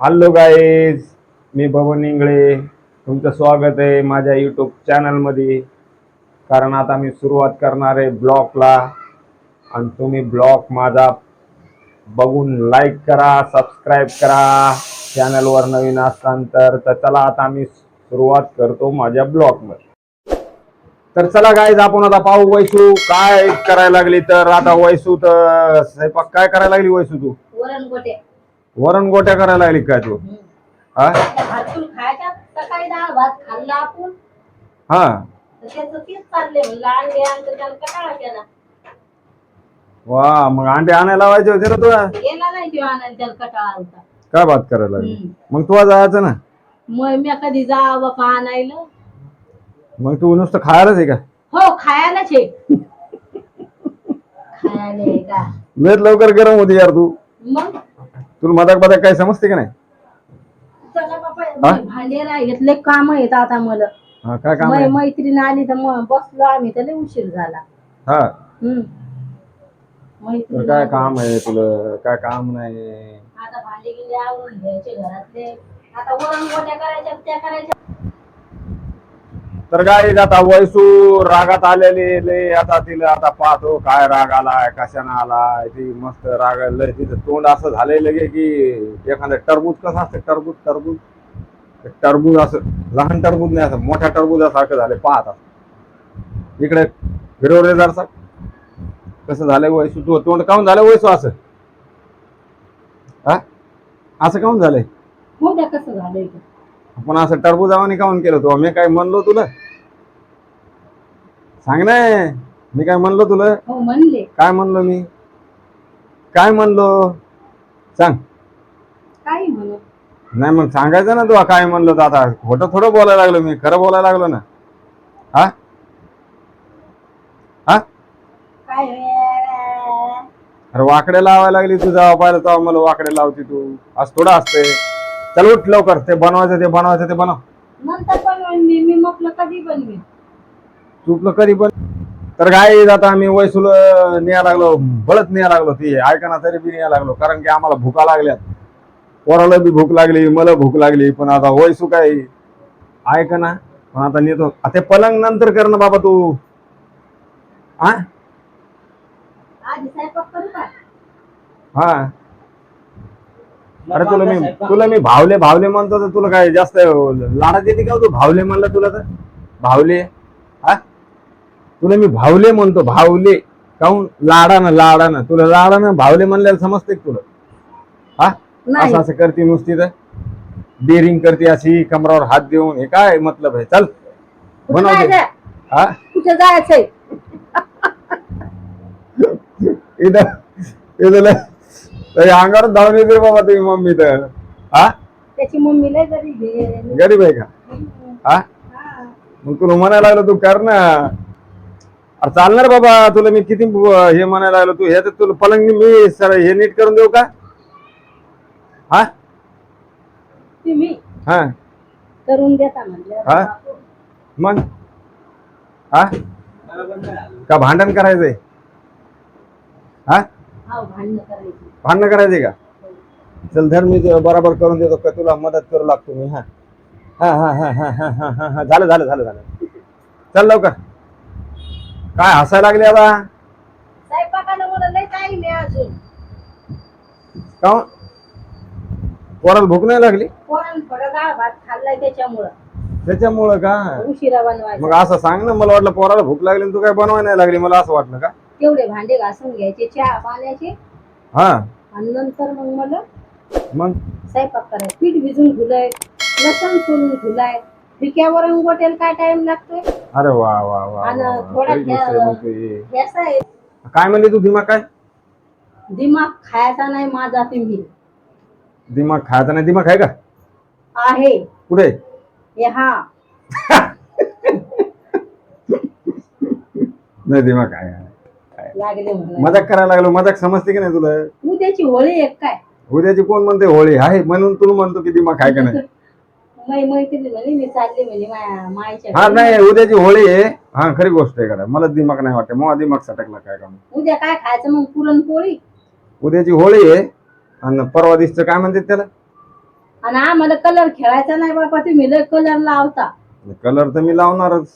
Hello guys मी भवन इंगळे. तुमचं स्वागत आहे माझ्या यूट्यूब चॅनलमध्ये कारण आता मी सुरुवात करणार आहे ब्लॉगला. आणि तुम्ही ब्लॉग माझा बघून लाईक करा सबस्क्राईब करा. चॅनलवर नवीन असतान तर चला आता मी सुरुवात करतो माझ्या ब्लॉगमध्ये तर चला गाईज आपण आता पाहू वैसू. काय करायला लागली तर? आता वैसू तर स्वयंपाक काय करायला लागली वैसू तू? वरण गोटे वरण गोट्या करायला लागली काय तू? हा? भातून खायच्या सकाळी डाळ भात खाल्ला आपण. हा. तर त्याचं तेच चालले म्हणलं अंडे आणलं त्याला कटाळा केला. वा मग अंडे आणायला लावायचे होते ना तुला? गेला नाही किंवा आणायला त्याला कटाळा होता. काय बात करायला लागली? हम्म. मग तुला जायचं ना? मग मी कधी जा बापा आणायला? मग तू नुसतं खायलाच आहे का? हो खायलाच आहे. खायला आहे का? लवकर गरम होती यार तू. मग? तुला मदक बदक काही समजते का नाही? चला भांडे राहिलेतले काम आहेत आता मला. हा काय काम मै मैत्रीण आली तर मग बसलो आम्ही तर लय उशीर झाला. हा. हम्म. मैत्रीण काय आली. काम आहे तुला? काय काम नाही? आता भांडे गिंडे आवरून घ्यायचे घरातले. आता वरण गोट्या करायच्या त्या करायच्या. तर काय आता वैसू रागात आलेले आता तिला आता पाहतो काय राग आलाय कशानं आलाय ती मस्त राग लय तिचं तोंड असं झालंय लगे की एखादं टरबूज कसं असतं? टरबूज टरबूज. टरबूज असं लहान टरबूज नाही असं मोठ्या टरबूजासारखं झाले पाहत असं. इकडे फिरवले जरसा कसं झालंय वैसू तू तोंड काऊन झालं वैसू असं? हा? असं काऊन झालंय? कसं झालंय? आपण असं टरबुजावानी काऊन केलं तू? मी काय म्हणलो तुला? सांग ना. मी काय म्हणलो तुला? हो म्हणले. काय म्हणलो मी? काय म्हणलो? सांग. काही म्हणू. नाही मग सांगायचं ना तू काय म्हणलो तर आता. खोटं थोडं बोलायला लागलो मी. खरं बोलायला लागलो ना. हा? हा? काय? अरे वाकडे लावायला लागली तू जेव्हा पाहिलं तेव्हा मला वाकडे लावते तू. आज थोडं असते चल उठ लवकर ते बनवायचं ते बनवायचं ते बनव. नंतर बनवेन मी मी म्हटलं कधी बनवेन? चुकलं कधी पण तर काय आता आम्ही वैसूल न्याय लागलो बळत न्याय लागलो ती ऐका ना तरी बी न्याय लागलो कारण की आम्हाला भुका लागल्यात. पोराला बी भूक लागली मला भूक लागली पण आता वैसू काय ऐका ना पण आता नेतो. ते पलंग नंतर कर ना बाबा तू. हा आधी स्वयंपाक करू का? हा. अरे तुला मी तुला मी भावले भावले म्हणतो तर तुला काय जास्त लाडात येते का हो तू? भावले म्हणलं तुला तर? भावले? हा? तुला मी भावले म्हणतो भावले. काहून? लाडानं लाडानं. तुला लाडानं भावले म्हणल्याला समजते तुला? हा? असं असं करते नुसती तर? डेअरिंग करते अशी कमरावर हात देऊन हे काय मतलब आहे? चल. बनवते. हा? कुठं जायचंय इथं इथं लय अंगावर धावून येते बाबा तुम्ही मम्मी तर. हा? त्याची मम्मी लय गरीब आहे. गरीब आहे का? हा? हा. मग तुला म्हणायला लागलो तू कर ना. अरे चालणार बाबा तुला मी किती हे म्हणायला लागलो तू. हे तर तुला पलंग मी सर हे नीट करून देऊ का? हा? तुम्ही? हा. करून देता हा? मग? हा? का भांडण करायचंय? हा? भांडणं करायची भांडणं करायचंय का? चल धर मी ते बरोबर करून देतो का? तुला मदत करू लागतो मी हा. हा हा हा हा हा हा हा हा. झालं झालं झालं झालं. चल लवकर. काय हसायला लागले आता स्वयंपाकाला मला लय टाईम आहे अजून. का पोराला भूक नाही लागली? पोरानं थोडं डाळ भात खाल्लाय त्याच्यामुळं. त्याच्यामुळं का? उशिरा बनवायचा. मग असं सांग ना मला वाटलं पोराला भूक लागली आणि तू काय बनवाय नाही लागली मला असं वाटलं का? तेवढे भांडे घासून घ्यायचे चहा पाण्याचे. हा. आणि नंतर मग मला मग? स्वयंपाक करायचं. पीठ भिजून धुलंय लसण सोलून धुलाय. फिक्यावर गोट्याला काय टाइम लागतोय? अरे वा वा वा आणि वा, वा. थोडा आहे आहे. काय म्हणली तू दिमाग काय? दिमाग खायचा नाही माझा तुम्ही. दिमाग खायचा नाही दिमाग आहे का? आहे. कुठे? हे हा. नाही दिमाग आहे आहे. लागले म्हणून. मजाक करायला लागलो मजाक समजते की नाही तुला? उद्याची होळी एक काय? उद्याची कोण म्हणते होळी? आहे म्हणून तू म्हणतो की दिमाग आहे का नाही? मै मैत्रिणी म्हणे मी चालले म्हणे माया- मायच्या हा घरी. नाही उद्याची होळी आहे. हा खरी गोष्ट आहे का मला दिमाग नाही वाटत. मग दिमाग सटकला काय काम? उद्या काय खायचं मग? पुरणपोळी उद्याची होळी आहे. आणि परवा दिवशीचं काय म्हणतात त्याला? आणि आम्हाला कलर खेळायचा नाही बाबा तुम्ही लय कलर लावता. कलर तर मी लावणारच.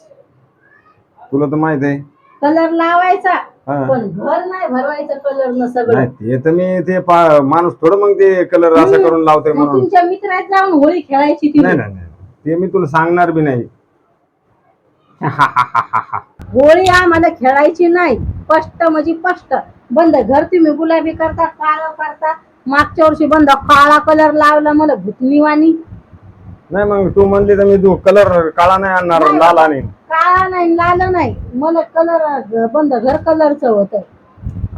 तुला तर माहीत आहे. कलर लावायचा. पण घर नाही भरवायचं कलर न सगळं. नाही ते तर मी ते पा- माणूस थोडं मग ते कलर असं. करून लावते मग म्हणून. तुमच्या मित्रात जाऊन होळी खेळायची ती. नाही नाही नाही. ते मी तुला सांगणार बी नाही. होळी आम्हाला खेळायची नाही. स्पष्ट म्हणजे स्पष्ट. बंद घर तुम्ही गुलाबी करता काळं करता. मागच्या वर्षी बंद काळा कलर लावला मला भुतनीवानी. नाही मग तू म्हणली तर मी तू कलर काळा नाही आणणार. लाल आणीन. काळा नाही लाल नाही. मला कलर बंद घर कलरचं होत.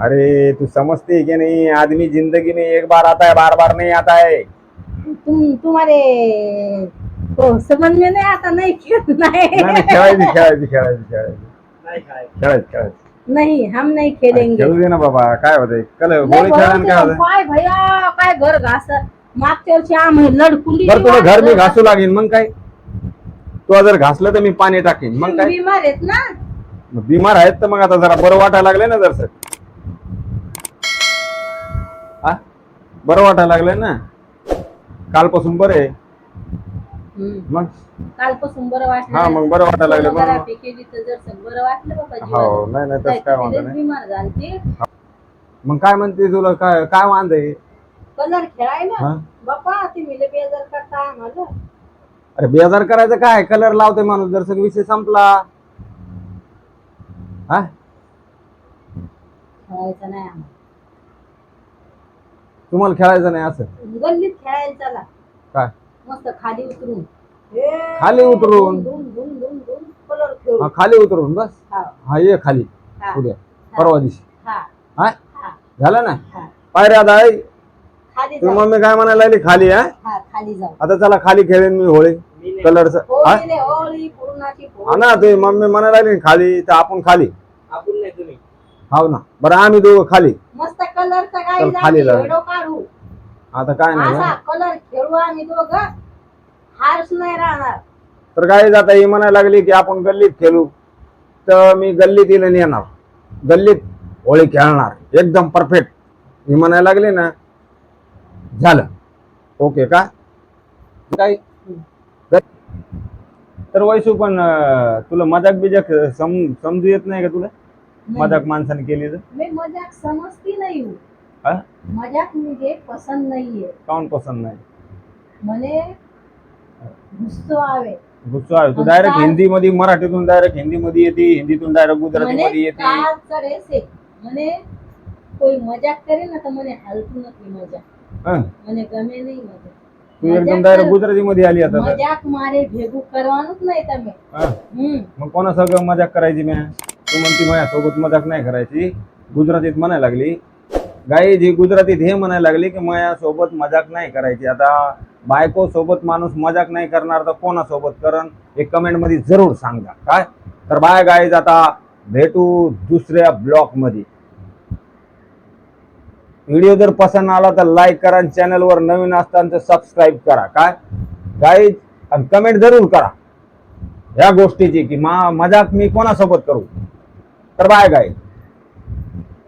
अरे तू समझते कि नहीं? आदमी जिंदगी में एक बार आता है बार बार नहीं आता है तुम तुम्हारे हो समज में नाही आता नाही खेळ नाही. नाही, नाही खेळायची खेळायची खेळायची खेळायची. खेळायची. खेळायची नाही हम नाही खेळेंगे खेळू दे ना बाबा काय होतंय? कलर भरवते काय होतंय? काय भैया काय घर घास. मागच्या वर्षी आम्ही बरं तुला घर मी घासू लागेन मग काय? तू जर घासलं तर मी पाणी टाकीन. मग काय? बिमार आहेत ना? मग बिमार आहेत तर मग आता जरा बरं वाटायला लागले ना जर हा? बरं वाटायला लागलंय ना? कालपासून बरं आहे. मग? कालपासून बरं वाटलं हा मग बरं वाटायला लागलं केली तर बरं वाटलं बाबा हो जीवाला. नाही नाही तसं काय वाटत लयच नाही. बिमार झालते. मग काय म्हणते तुला? काय काय वांद आहे? कलर खेळायला हा? बापा तुम्ही लय बेजार करता आम्हाला. अरे बेजार करायचं काय? कलर लावते माणूस जर सगळं विषय संपला. हा? खेळायचं नाही आम्हाला. तुम्हाला खेळायचं नाही असं? गल्लीत खेळायला चला. काय? मस्त खाली उतरून. हे खाली उतरून? धूम धूम धूम धूम कलर खेळू. हा खाली उतरून बस. हा. हा ये खाली. हा. उद्या. परवा दिवशी. हा. हा? हा. झालं ना? हा. पायऱ्या आता आहे जाऊ. मम्मी काय म्हणायला लागली? खाली हा? हा खाली जाऊ. आता चला खाली खेळेन मी होळी कलरचं हा? होळी पूर्णाची हा ना तुझी मम्मी म्हणायला लागली खाली तर आपण खाली. आपण नाही तुम्ही. हाव ना. बरं आम्ही दोघं खाली. मस्त कलरचा चल, खाली जाऊ. जाऊ. व्हिडिओ काढू. आता काय नाही असा हा. कलर खेळू आम्ही दोघं. नाही राहणार. तर काय जाता ही म्हणायला लागली की आपण गल्लीत खेळू. तर मी गल्लीत येणार. गल्लीत होळी खेळणार. एकदम परफेक्ट ही म्हणायला लागली ना झालं. ओके का? काय तर वैसू पण अं, तुला मजाक बिजाक सम समजू येत नाही का तुला? मजाक माणसाने केली तर? मैं मजाक समझती नहीं हूँ हा? मजाक मुझे पसंद नहीं है काऊन पसंद नाही? मने गुस्सो आवे. गुस्सा आहे तू डायरेक्ट काय? हिंदी मध्ये मराठीतून डायरेक्ट हिंदी मध्ये येते हिंदीतून डायरेक्ट गुजराती मने मध्ये येते. काल करे से मने कोई मजाक करे ना तो मने हलकू નથી मजाक. हं? મને ગમે નહીં મજાક तू एकदम मजाक डायरेक्ट कर- गुजराती मध्ये आली आता तर. મજાક મારે ભેગું કરવાનું જ નહીં તમે हं? હમ मग कोणा सगळं मजाक करायची मी तू म्हणती माझ्यासोबत मजाक नाही करायची गुजरातीत म्हणायला लागली गाई जी गुजरातीत हे म्हणायला लागली की माझ्यासोबत मजाक नाही करायची आता बायको सोबत माणूस मजाक नाही करणार तर कोणासोबत करण हे कमेंट मध्ये जरूर सांगा काय तर बाय गाईज आता भेटू दुसऱ्या ब्लॉक मध्ये व्हिडिओ जर पसंत आला तर लाईक करा आणि चॅनलवर नवीन असताना तर सबस्क्राईब करा. काय? गाईज आणि कमेंट जरूर करा. या गोष्टीची की मा मजाक मी कोणासोबत करू? तर बाय गाईज